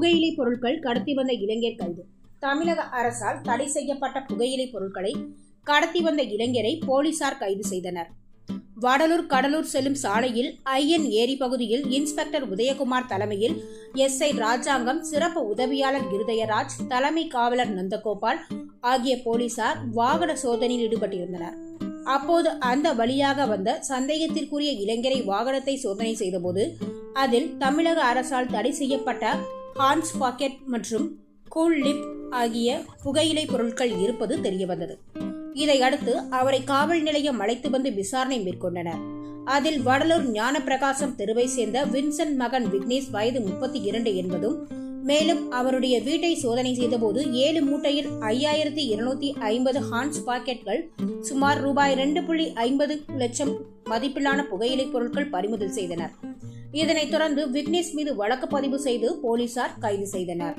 புகையிலை பொருட்கள் கடத்தி வந்த இளைஞர் கைது. தமிழக அரசால் தடை செய்யப்பட்ட புகையிலை பொருட்களை கடத்தி வந்த இளைஞரை போலீசார் கைது செய்தனர். வடலூர் கடலூர் செல்லும் சாலையில் ஐயன் ஏரி பகுதியில் இன்ஸ்பெக்டர் உதயகுமார் தலைமையில் எஸ்ஐ ராஜாங்கம் சிறப்பு உதவியாளர் இருதயராஜ் தலைமை காவலர் நந்தகோபால் ஆகிய போலீசார் வாகன சோதனையில் ஈடுபட்டிருந்தனர். அப்போது அந்த வழியாக வந்த சந்தேகத்திற்குரிய இளைஞரை வாகனத்தை சோதனை செய்தபோது அதில் தமிழக அரசால் தடை செய்யப்பட்ட ஹான்ஸ் பாக்கெட் மற்றும் கூல் லிப் ஆகிய புகையிலை பொருட்கள் இருப்பது தெரியவந்தது. இதையடுத்து அவரை காவல் நிலையம் அழைத்து வந்து விசாரணை மேற்கொண்டனர். அதில் வடலூர் ஞானப்பிரகாசம் தெருவை சேர்ந்த வின்சென்ட் மகன் விக்னேஷ் வயது முப்பத்தி இரண்டு என்பதும் மேலும் அவருடைய வீட்டை சோதனை செய்தபோது ஏழு மூட்டையில் ஐயாயிரத்தி இருநூத்தி ஐம்பது ஹான்ஸ் பாக்கெட்கள் சுமார் ரூபாய் ரெண்டு புள்ளி ஐம்பது லட்சம் மதிப்பிலான புகையிலை பொருட்கள் பறிமுதல் செய்தனர். இதனைத் தொடர்ந்து விக்னேஷ் மீது வழக்கு பதிவு செய்து போலீசார் கைது செய்தனர்.